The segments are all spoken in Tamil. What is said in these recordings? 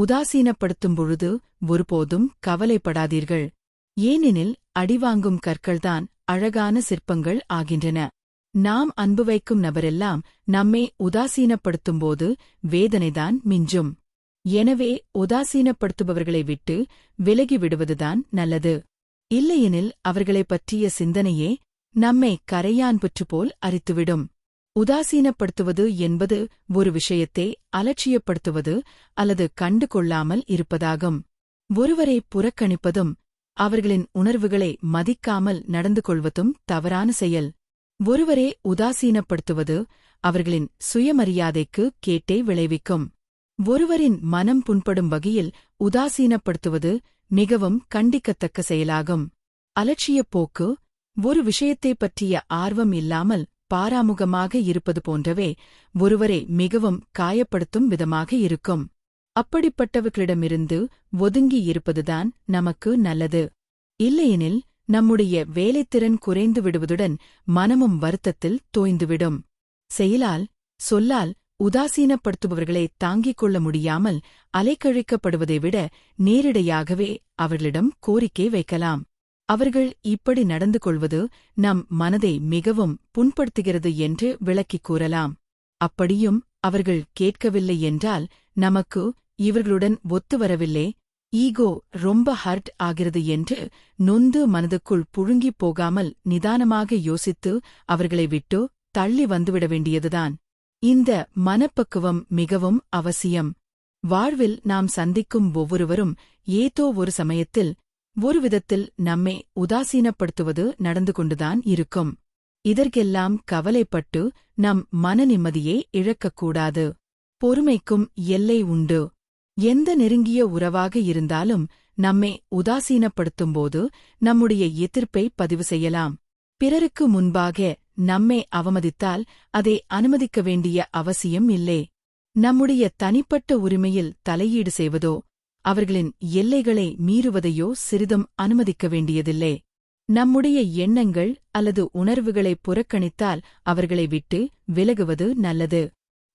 உதாசீனப்படுத்தும் பொழுது ஒருபோதும் கவலைப்படாதீர்கள். ஏனெனில் அடிவாங்கும் கற்கள்தான் அழகான சிற்பங்கள் ஆகின்றன. நாம் அன்பு வைக்கும் நபரெல்லாம் நம்மை உதாசீனப்படுத்தும்போது வேதனைதான் மிஞ்சும். எனவே உதாசீனப்படுத்துபவர்களை விட்டு விலகி விடுவதுதான் நல்லது. இல்லையெனில் அவர்களைப் பற்றிய சிந்தனையே நம்மை கரையான் போல் அரித்துவிடும். உதாசீனப்படுத்துவது என்பது ஒரு விஷயத்தை அலட்சியப்படுத்துவது அல்லது கண்டு கொள்ளாமல் இருப்பதாகும். ஒருவரை புறக்கணிப்பதும் அவர்களின் உணர்வுகளை மதிக்காமல் நடந்து கொள்வதும் தவறான செயல். ஒருவரே உதாசீனப்படுத்துவது அவர்களின் சுயமரியாதைக்கு கேட்டே விளைவிக்கும். ஒருவரின் மனம் புண்படும் வகையில் உதாசீனப்படுத்துவது மிகவும் கண்டிக்கத்தக்க செயலாகும். அலட்சியப் போக்கு ஒரு விஷயத்தைப் பற்றிய ஆர்வம் இல்லாமல் பாராமுகமாக இருப்பது போன்றவே ஒருவரை மிகவும் காயப்படுத்தும் விதமாக இருக்கும். அப்படிப்பட்டவர்களிடமிருந்து ஒதுங்கி இருப்பதுதான் நமக்கு நல்லது. இல்லையெனில் நம்முடைய வேலைத்திறன் குறைந்து விடுவதுடன் மனமும் வருத்தத்தில் தோய்ந்துவிடும். செயலால் சொல்லால் உதாசீனப்படுத்துபவர்களை தாங்கிக் கொள்ள முடியாமல் அலைக்கழிக்கப்படுவதை விட நேரிடையாகவே அவர்களிடம் கோரிக்கை வைக்கலாம். அவர்கள் இப்படி நடந்து கொள்வது நம் மனதை மிகவும் புண்படுத்துகிறது என்று விளக்கிக் கூறலாம். அப்படியும் அவர்கள் கேட்கவில்லை என்றால் நமக்கு இவர்களுடன் ஒத்து வரவில்லை. ஈகோ ரொம்ப ஹர்ட் ஆகிறது என்று நொந்து மனதுக்குள் புழுங்கிப் போகாமல் நிதானமாக யோசித்து அவர்களை விட்டு தள்ளி வந்துவிட வேண்டியதுதான். இந்த மனப்பக்குவம் மிகவும் அவசியம். வாழ்வில் நாம் சந்திக்கும் ஒவ்வொருவரும் ஏதோ ஒரு சமயத்தில் ஒரு விதத்தில் நம்மை உதாசீனப்படுத்துவது நடந்து கொண்டுதான் இருக்கும். இதற்கெல்லாம் கவலைப்பட்டு நம் மன நிம்மதியை இழக்கக்கூடாது பொறுமைக்கும் எல்லை உண்டு. எந்த நெருங்கிய உறவாக இருந்தாலும் நம்மை உதாசீனப்படுத்தும்போது நம்முடைய எதிர்ப்பை பதிவு செய்யலாம். பிறருக்கு முன்பாக நம்மை அவமதித்தால் அதை அனுமதிக்க வேண்டிய அவசியம் இல்லை. நம்முடைய தனிப்பட்ட உரிமையில் தலையீடு செய்வதோ அவர்களின் எல்லைகளை மீறுவதையோ சிறிதும் அனுமதிக்க வேண்டியதில்லை. நம்முடைய எண்ணங்கள் அல்லது உணர்வுகளை புறக்கணித்தால் அவர்களை விட்டு விலகுவது நல்லது.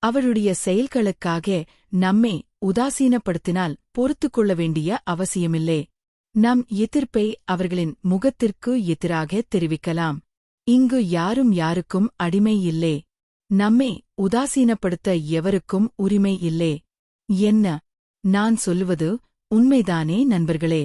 அவளுடைய செயல்களுக்காக நம்மை உதாசீனப்படுத்தினால் பொறுத்துக்கொள்ள வேண்டிய அவசியமில்லை. நம் எதிர்ப்பை அவர்களின் முகத்திற்கு எதிராக தெரிவிக்கலாம். இங்கு யாரும் யாருக்கும் அடிமை இல்லை. நம்மை உதாசீனப்படுத்த எவருக்கும் உரிமை இல்லை. என்ன? நான் சொல்லுவது உண்மைதானே நண்பர்களே?